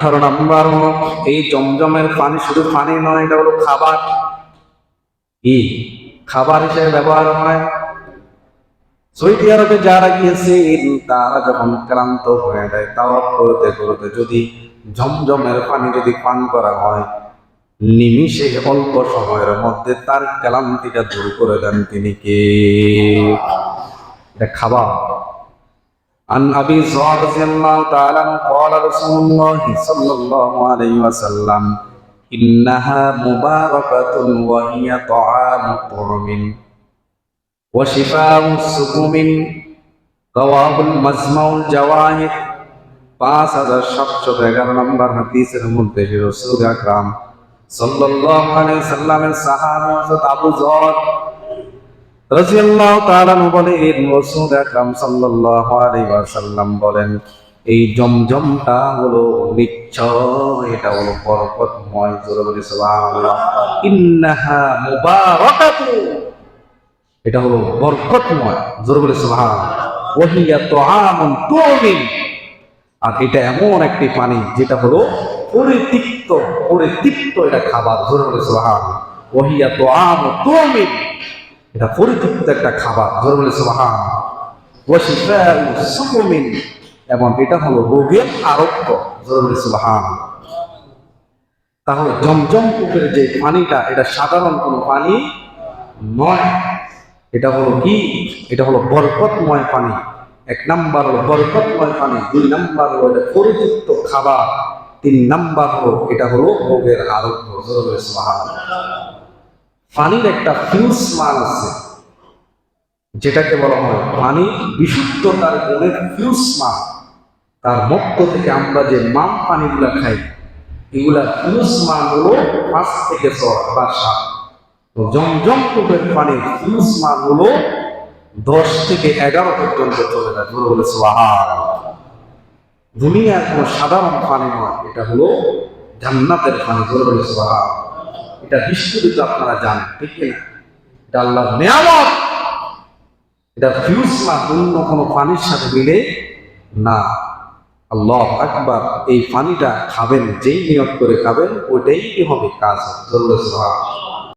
আঠারো নাম্বার এই জমজমের পানি শুধু পানি নয়, এটা হলো খাবার। কি? খাবার হিসেবে ব্যবহার হয়। সৌদি আরবে যারা গিয়েছেন তারা যখন ক্লান্ত হয়ে যায় তাও করতে করতে যদি জমজমের পানি যদি পান করা হয়, নিমিষে অল্প সময়ের মধ্যে তার ক্লান্তিটা দূর করে দেন তিনি কে? এটা খাবার। عن أبي زرع رضي الله تعالى عنه قال رسول الله صلى الله عليه وسلم إنها مباركة وهي طعام طعم وشفاء السقم رواه المزمع الجواهر পাঁচ হাজার সাতশো এগারো নম্বর হাদিসের মধ্যে রসুল আকরাম সাল্লাল্লাহু আলাইহি সাল্লামের সাহাবা হযরত আবু যর রাদিয়াল্লাহু তাআলা বলেন রাসূল আকরাম সাল্লাল্লাহু আলাইহি ওয়াসাল্লাম বলেন, এই জমজমটা হলো নিশ্চয়, এটা হলো বরকতময় জোরে সুবহানাল্লাহ। ইন্নাহা মুবারাকাতুন। এটা হলো বরকতময়, জোরে বলি, সুবহানাল্লাহ। ওয়াহিয়া তুআমুন তুমিন। আর এটা এমন একটি পানি, যেটা হলো পরিতৃপ্ত পরিতৃপ্ত এটা খাবার, জোরে বলে সুবহান ওহিয়া তো আম তুমিন। এটা পরিতৃপ্ত একটা খাবার। জোরে বলে, সুবহান। এবং এটা হলো রোগের আরোগ্য। জোরে বলে, সুবহান। তাহলে জমজম পুকুরের যে পানিটা, এটা সাধারণ কোনো পানি নয়। এটা হলো কি? এটা হলো বরকতময় পানি। এক নাম্বার হলো বরকতময় পানি, দুই নাম্বার হলো এটা পরিযুক্ত খাবার, তিন নাম্বার হলো এটা হলো রোগের আরোগ্য। পানির একটা ফিউজ মান আছে, যেটাকে বলা হয় পানি বিশুদ্ধতার গুণের ফিউজ মান। তার মধ্য থেকে আমরা যে মাম পানিগুলা খাই এগুলা ফিউজ মান হলো পাঁচ থেকে ছয় বা সাত। তো জমজম কূপের পানির ফিউজ মান হলো দশ থেকে এগারো পর্যন্ত চলে যায়। ধরে বলে সোহার দুনিয়ার কোনো সাধারণ পানি নয়, এটা হলো জান্নাতের পানি। ধরে বলে সোহার এটা বিশ্বযুদ্ধ আপনারা জানেন, ঠিক না এটা আল্লাহ নেয়ামত। এটা ফিউজ না, অন্য কোনো পানির সাথে মিলে না। আল্লাহ আকবার, এই পানিটা খাবেন, যেই নিয়োগ করে খাবেন, ওইটাই হবে কাজ। ধরল